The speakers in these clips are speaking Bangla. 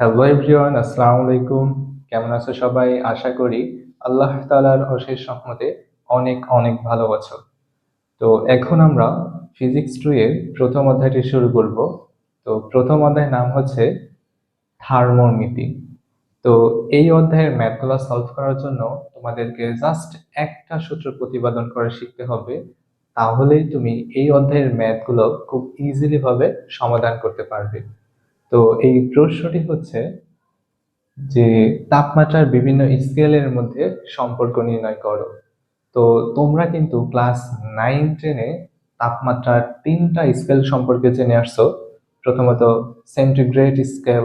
হ্যালো এভরিওয়ান আসসালামু আলাইকুম কেমন আছো সবাই? আশা করি আল্লাহ তালার অশেষ রহমতে অনেক অনেক ভালো আছো। তো এখন আমরা ফিজিক্স টু এর প্রথম অধ্যায়টি শুরু করব। তো প্রথম অধ্যায়ের নাম হচ্ছে থার্মোমিতি তো এই অধ্যায়ের ম্যাথগুলো সলভ করার জন্য তোমাদেরকে জাস্ট একটা সূত্র প্রতিপাদন করে শিখতে হবে। তাহলেই তুমি এই অধ্যায়ের ম্যাথগুলো খুব ইজিলিভাবে সমাধান করতে পারবে। তো এই প্রশ্নটি হচ্ছে যে তাপমাত্রার বিভিন্ন স্কেলের মধ্যে সম্পর্ক নির্ণয় করো। তো তোমরা কিন্তু ক্লাস নাইন টেনে তাপমাত্রার তিনটা স্কেল সম্পর্কে জেনে আসছো। প্রথমত সেন্টিগ্রেড স্কেল,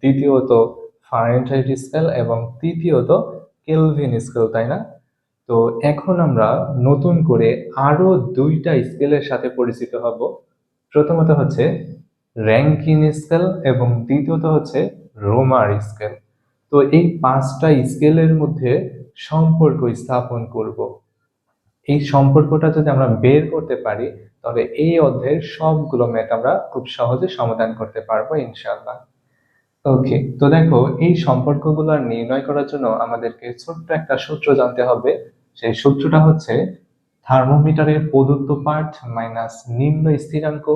দ্বিতীয়ত ফারেনহাইট স্কেল এবং তৃতীয়ত কেলভিন স্কেল, তাই না? তো এখন আমরা নতুন করে আরও দুইটা স্কেলের সাথে পরিচিত হব। প্রথমত হচ্ছে র্যাঙ্কিন স্কেল এবং দ্বিতীয়ত হচ্ছে রোমার স্কেল। তো এই পাঁচটা স্কেলের মধ্যে সম্পর্ক স্থাপন করব। এই সম্পর্কটা যদি আমরা বের করতে পারি তবে এই অধ্যায়ের সবগুলো ম্যাথ আমরা খুব সহজে সমাধান করতে পারব ইনশাআল্লাহ। ওকে, তো দেখো, এই সম্পর্কগুলো নির্ণয় করার জন্য আমাদেরকে ছোট্ট একটা সূত্র জানতে হবে। সেই সূত্রটা হচ্ছে থার্মোমিটারের প্রদত্ত পার্ট মাইনাস নিম্ন স্থিরাঙ্ক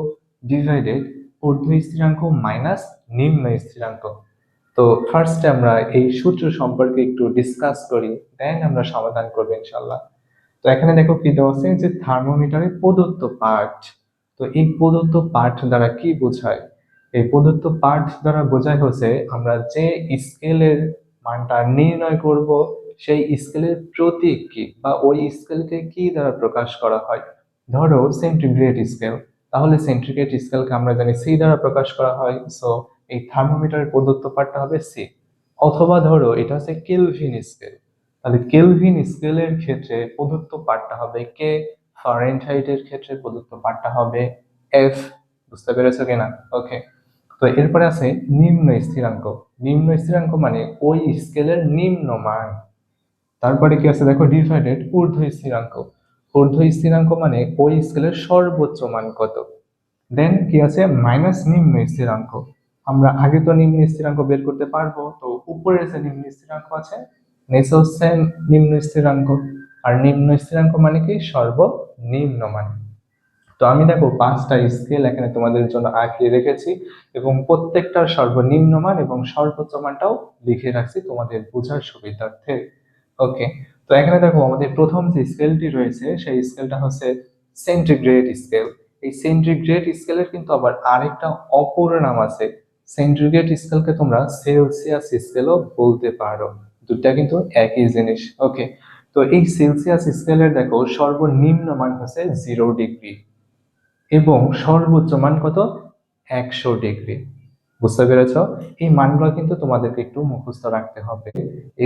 ডিভাইডেড ঊর্ধ্ব স্থিরাঙ্ক মাইনাস নিম্ন স্থিরাঙ্ক। তো ফার্স্টে আমরা এই সূত্র সম্পর্কে একটু ডিসকাস করি দেন আমরা সমাধান করব ইনশাল্লাহ তো এখানে দেখো কি দেওয়া আছে যে থার্মোমিটারের প্রদত্ত পার্ট তো এই প্রদত্ত পার্ট দ্বারা কি বোঝায়? এই প্রদত্ত পার্ট দ্বারা বোঝায় হচ্ছে আমরা যে স্কেলের মানটা নির্ণয় করব, সেই স্কেলের প্রতীক কি বা ওই স্কেলকে কি দ্বারা প্রকাশ করা হয়? ধরো সেন্টিগ্রেড স্কেল তাহলে সেন্ট্রিকেট স্কেলকে আমরা জানি সি দ্বারা প্রকাশ করা হয় সো এই থার্মোমিটারের প্রদত্ত পার্টটা হবে সি অথবা ধরো, এটা হচ্ছে কেলভিন স্কেল তাহলে কেলভিন স্কেলের ক্ষেত্রে প্রদত্ত পার্টটা হবে কে ফারেনহাইটের ক্ষেত্রে প্রদত্ত পার্টটা হবে এফ বুঝতে পেরেছ কিনা? ওকে তো এরপরে আছে নিম্ন স্থিরাঙ্ক। নিম্ন স্থিরাঙ্ক মানে ওই স্কেলের নিম্ন মান তারপরে কি আছে? দেখো ডিভাইডেড ঊর্ধ্ব স্থিরাঙ্ক। ঊর্ধ্ব স্থিরাঙ্ক মানে ওই স্কেলের সর্বোচ্চ মান কত? দেন কি আছে? মাইনাস নিম্ন স্থিরাঙ্ক। আমরা আগে তো নিম্ন স্থিরাঙ্ক বের করতে পারব, তো উপরে যে নিম্ন স্থিরাঙ্ক আছে, নিচে হচ্ছে নিম্ন স্থিরাঙ্ক। আর নিম্ন স্থিরাঙ্ক মানে কি? সর্বনিম্ন মান। তো আমি দেখো পাঁচটা স্কেল এখানে তোমাদের জন্য আঁকিয়ে রেখেছি এবং প্রত্যেকটার সর্বনিম্ন মান এবং সর্বোচ্চ মানটাও লিখে রাখছি তোমাদের বোঝার সুবিধার্থে। ওকে তো এখানে দেখো আমাদের প্রথম যে স্কেলটি রয়েছে, সেই স্কেলটা হচ্ছে সেন্টিগ্রেড স্কেল এই সেন্টিগ্রেড স্কেলের কিন্তু আবার আরেকটা অপর নাম আছে। সেন্টিগ্রেড স্কেলকে তোমরা সেলসিয়াস স্কেলও বলতে পারো। দুটা কিন্তু একই জিনিস। ওকে তো এই সেলসিয়াস স্কেলের দেখো সর্বনিম্ন মান হচ্ছে জিরো ডিগ্রি এবং সর্বোচ্চ মান কত? একশো ডিগ্রি বুঝতে পেরেছ? এই মানগুলো কিন্তু তোমাদেরকে একটু মুখস্থ রাখতে হবে।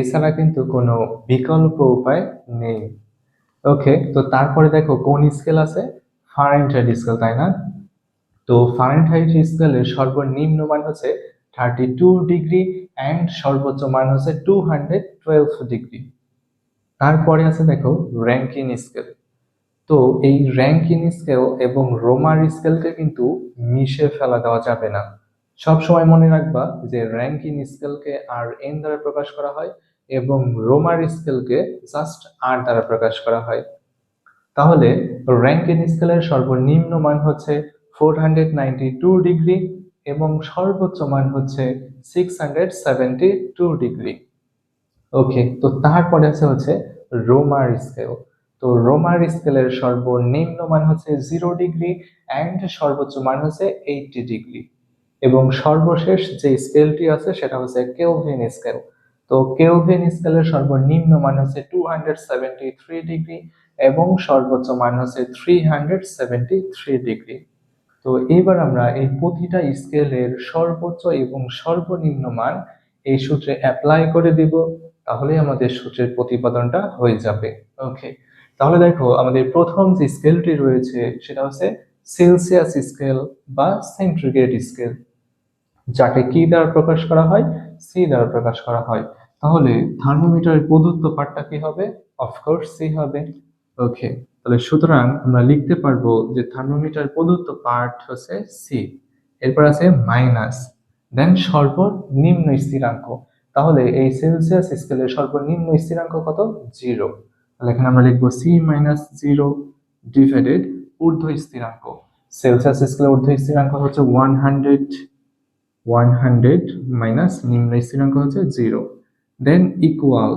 এছাড়া কিন্তু কোনো বিকল্প উপায় নেই। ওকে তো তারপরে দেখো, কোন স্কেল আছে? ফারেনহাইট স্কেল তাই না? তো ফারেনহাইট স্কেলের সর্বনিম্ন মান হচ্ছে থার্টি টু ডিগ্রি অ্যান্ড সর্বোচ্চ মান হচ্ছে টু হান্ড্রেড টুয়েলভ ডিগ্রি তারপরে আছে দেখো র্যাঙ্কিন স্কেল তো এই র্যাঙ্কিন স্কেল এবং রোমার স্কেলকে কিন্তু মিশে ফেলা দেওয়া যাবে না। সব সময় মনে রাখবা যে র্যাঙ্কিন স্কেলকে আর এন দ্বারা প্রকাশ করা হয় এবং রোমার স্কেলকে জাস্ট আর দ্বারা প্রকাশ করা হয়। তাহলে র্যাঙ্কিন স্কেলের সর্বনিম্ন মান হচ্ছে four hundred ninety two degree এবং সর্বোচ্চ মান হচ্ছে six hundred seventy two degree okay তো তারপরে আছে হচ্ছে রোমার স্কেল তো রোমার স্কেলের সর্বনিম্ন মান হচ্ছে জিরো ডিগ্রি অ্যান্ড সর্বোচ্চ মান হচ্ছে এইটটি ডিগ্রি এবং সর্বশেষ যে স্কেলটি আছে সেটা হচ্ছে কেলভিন স্কেল তো কেলভিন স্কেলের সর্বনিম্ন মান হচ্ছে two hundred seventy three degree এবং সর্বোচ্চ মান হচ্ছে three hundred seventy three degree তো এবার আমরা এই প্রতিটা স্কেলের সর্বোচ্চ এবং সর্বনিম্ন মান এই সূত্রে অ্যাপ্লাই করে দিব তাহলে আমাদের সূত্রের প্রতিপাদনটা হয়ে যাবে। ওকে তাহলে দেখো আমাদের প্রথম যে স্কেলটি রয়েছে সেটা হচ্ছে সেলসিয়াস স্কেল বা সেন্ট্রিগ্রেড স্কেল যাকে কি দ্বারা প্রকাশ করা হয়? সি দ্বারা প্রকাশ করা হয়। তাহলে থার্মোমিটারের প্রদত্ত পার্টটা কি হবে? অফকোর্স সি হবে। ওকে তাহলে সুতরাং আমরা লিখতে পারব যে থার্মোমিটার প্রদত্ত পার্ট হচ্ছে সি এরপর আছে মাইনাস দেন সর্বনিম্ন স্থিরাঙ্ক। তাহলে এই সেলসিয়াস স্কেলের সর্বনিম্ন স্থিরাঙ্ক কত? জিরো তাহলে এখানে আমরা লিখব সি মাইনাস জিরো ডিভাইডেড ঊর্ধ্ব স্থিরাঙ্ক সেলসিয়াস স্কেলের ঊর্ধ্ব স্থিরাঙ্ক হচ্ছে one hundred one hundred minus নিম্ন স্থিরাঙ্ক হচ্ছে জিরো দেন ইকুয়াল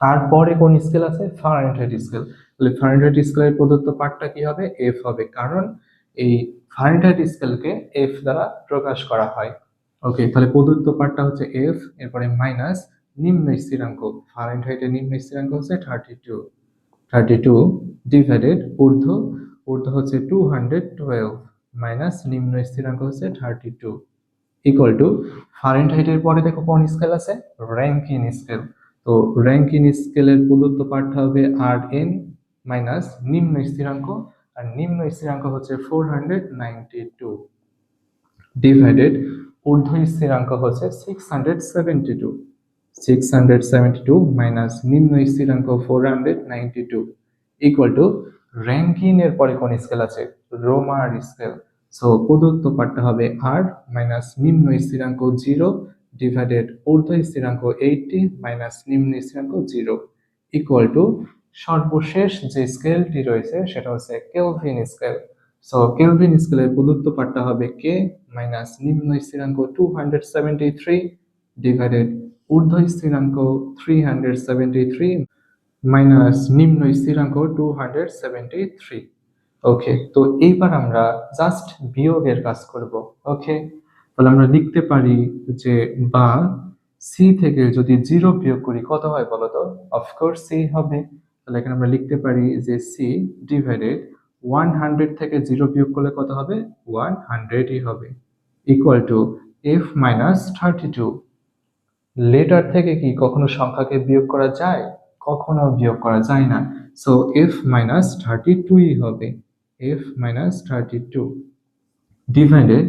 তারপরে কোন স্কেল আছে? ফারেনহাইট স্কেল তাহলে ফারেনহাইট স্কেলের প্রদত্ত পার্টটা কি হবে? এফ হবে। কারণ এই ফারেনহাইট স্কেলকে এফ দ্বারা প্রকাশ করা হয়। ওকে তাহলে প্রদত্ত পার্টটা হচ্ছে এফ এরপরে মাইনাস নিম্ন স্থিরাঙ্ক ফারেনহাইটের নিম্ন স্থিরাঙ্ক হচ্ছে thirty two thirty two divided ঊর্ধ্ব ঊর্ধ্ব হচ্ছে টু হান্ড্রেড টুয়েলভ মাইনাস নিম্ন স্থিরাঙ্ক হচ্ছে থার্টি টু ইকুয়াল টু ফারেনহাইটের পরে দেখো কোন স্কেল আছে? র্যাঙ্কিন স্কেল তো র্যাঙ্কিন স্কেলের প্রদত্ত পার্ট হবে আর এন মাইনাস নিম্ন স্থিরাঙ্ক, আর নিম্ন স্থিরাঙ্ক হচ্ছে four hundred ninety two divided ঊর্ধ্ব স্থিরাঙ্ক হচ্ছে six hundred seventy two six hundred seventy two minus নিম্ন স্থিরাঙ্ক four hundred ninety two equal to র্যাঙ্কিনের পরে কোন স্কেল আছে? রোমার স্কেল সো প্রদত্ত পার্টটা হবে আর মাইনাস নিম্ন স্থিরাঙ্ক জিরো ডিভাইডেড ঊর্ধ্ব স্থিরাঙ্ক এইটটি মাইনাস নিম্ন স্থিরাঙ্ক জিরো ইকুয়াল টু সর্বশেষ যে স্কেলটি রয়েছে, সেটা হচ্ছে কেলভিন স্কেল সো কেলভিন স্কেলের প্রদত্ত পার্টটা হবে কে মাইনাস নিম্ন স্থিরাঙ্ক two hundred seventy three divided ঊর্ধ্ব স্থিরাঙ্ক three hundred seventy three minus নিম্ন স্থিরাঙ্ক two hundred seventy three okay তো এইবার আমরা জাস্ট বিয়োগের কাজ করব ওকে তাহলে আমরা লিখতে পারি যে বা সি থেকে যদি জিরো বিয়োগ করি, কত হয় বলো তো? অফকোর্স সি হবে। তাহলে এখানে আমরা লিখতে পারি যে সি ডিভাইডেড ওয়ান হান্ড্রেড থেকে জিরো বিয়োগ করলে কত হবে? ওয়ান হান্ড্রেডই হবে। Equal to F minus thirty two letter থেকে কি কখনো সংখ্যাকে বিয়োগ করা যায়? কখনো বিয়োগ করা যায় না। সো এফ মাইনাস থার্টি টুই হবে। F minus thirty two divided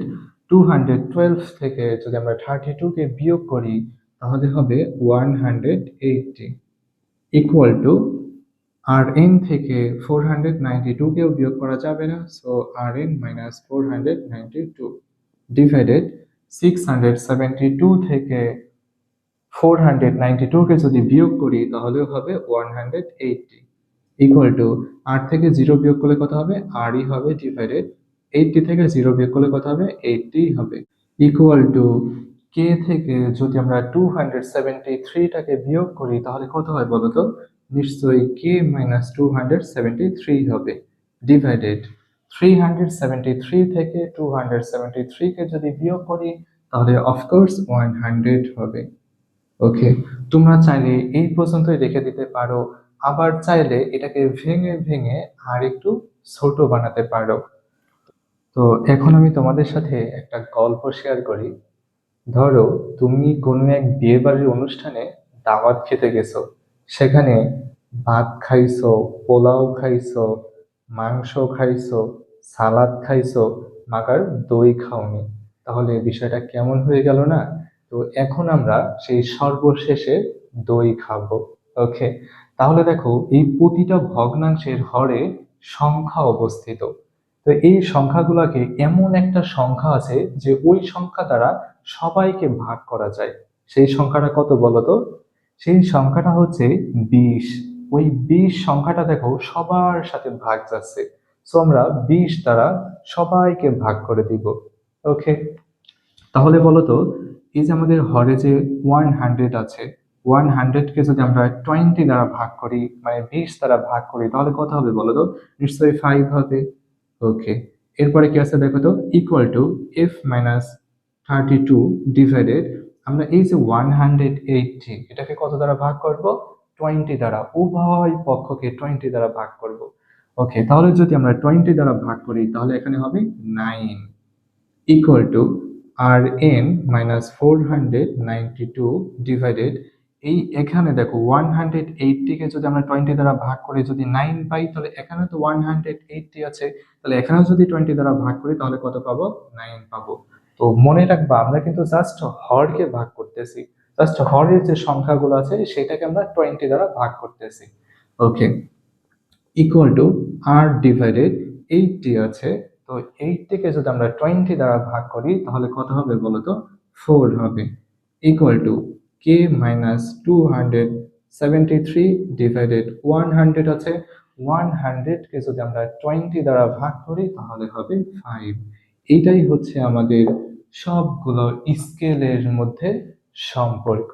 two hundred twelve থেকে যদি আমরা থার্টি টুকে বিয়োগ করি, তাহলে হবে one hundred eighty equal to R N থেকে ফোর হান্ড্রেড নাইনটি টুকেও বিয়োগ করা যাবে না so R N minus four hundred ninety two divided six hundred seventy two থেকে ফোর হান্ড্রেড নাইনটি টুকে যদি বিয়োগ করি, তাহলেও হবে one hundred eighty equal to আট থেকে জিরো বিয়োগ করলে কত হবে? আরই হবে ডিভাইডেড এইটটি থেকে জিরো বিয়োগ করলে কত হবে? এইটটি হবে। ইকুয়াল টু কে থেকে যদি আমরা টু হান্ড্রেড সেভেন্টি থ্রিটাকে বিয়োগ করি, তাহলে কত হয় বলো তো নিশ্চয়ই K minus two hundred seventy three হবে। Divided three hundred seventy three থেকে টু হান্ড্রেড সেভেন্টি থ্রিকে যদি বিয়োগ করি, তাহলে অফকোর্স ওয়ান হান্ড্রেড হবে। ওকে তোমরা চাইলে এই পর্যন্তই রেখে দিতে পারো। আবার চাইলে এটাকে ভেঙে ভেঙে আর একটু ছোট বানাতে পারো। তো এখন আমি তোমাদের সাথে একটা গল্প শেয়ার করি। ধরো, তুমি কোনো এক বিয়ে বাড়ির অনুষ্ঠানে দাওয়াত খেতে গেছো। সেখানে ভাত খাইছো, পোলাও খাইছো, মাংস খাইছো, সালাদ খাইছো মাগার দই খাওনি। তাহলে বিষয়টা কেমন হয়ে গেল না? তো এখন আমরা সেই সর্বশেষে দই খাব। ওকে তাহলে দেখো, এই প্রতিটা ভগ্নাংশের হরে সংখ্যা অবস্থিত। তো এই সংখ্যাগুলোকে এমন একটা সংখ্যা আছে যে ওই সংখ্যা দ্বারা সবাইকে ভাগ করা যায়। সেই সংখ্যাটা কত বলতো? সেই সংখ্যাটা হচ্ছে বিশ। ওই বিশ সংখ্যাটা দেখো, সবার সাথে ভাগ যাচ্ছে। সো আমরা বিশ দ্বারা সবাইকে ভাগ করে দিব। ওকে তাহলে বলতো, এই যে আমাদের হরে যে ওয়ান হান্ড্রেড আছে ওয়ান হান্ড্রেডকে যদি আমরা টোয়েন্টি দ্বারা ভাগ করি মানে বিশ দ্বারা ভাগ করি, তাহলে কত হবে বলো তো? নিশ্চয়ই ফাইভ হবে। ওকে এরপরে কি আছে দেখো তো? Equal to F minus thirty two divided আমরা এই যে ওয়ান হান্ড্রেড এইটটি এটাকে কত দ্বারা ভাগ করব? টোয়েন্টি দ্বারা। উভয় পক্ষকে টোয়েন্টি দ্বারা ভাগ করব। ওকে তাহলে যদি আমরা টোয়েন্টি দ্বারা ভাগ করি, তাহলে এখানে হবে nine equal to R N minus four hundred two divided এই এখানে দেখো ওয়ান হান্ড্রেড এইটটিকে যদি আমরা টোয়েন্টি দ্বারা ভাগ করে, যদি নাইন পাই, তাহলে এখানে তো ওয়ান হান্ড্রেড এইটটি আছে। তাহলে এখানেও যদি টোয়েন্টি দ্বারা ভাগ করি, তাহলে কত পাবো? নাইন পাবো। তো মনে রাখবা, আমরা কিন্তু জাস্ট হরকে ভাগ করতেছি। জাস্ট হরের যে সংখ্যাগুলো আছে, সেটাকে আমরা টোয়েন্টি দ্বারা ভাগ করতেছি। Okay equal to R divided eighty আছে। তো এইটটিকে যদি আমরা টোয়েন্টি দ্বারা ভাগ করি, তাহলে কত হবে বলো তো ফোর হবে। Equal to K minus two hundred seventy three divided one hundred আছে ওয়ান হান্ড্রেডকে যদি আমরা টোয়েন্টি দ্বারা ভাগ করি, তাহলে হবে ফাইভ এইটাই হচ্ছে আমাদের সবগুলো স্কেলের মধ্যে সম্পর্ক।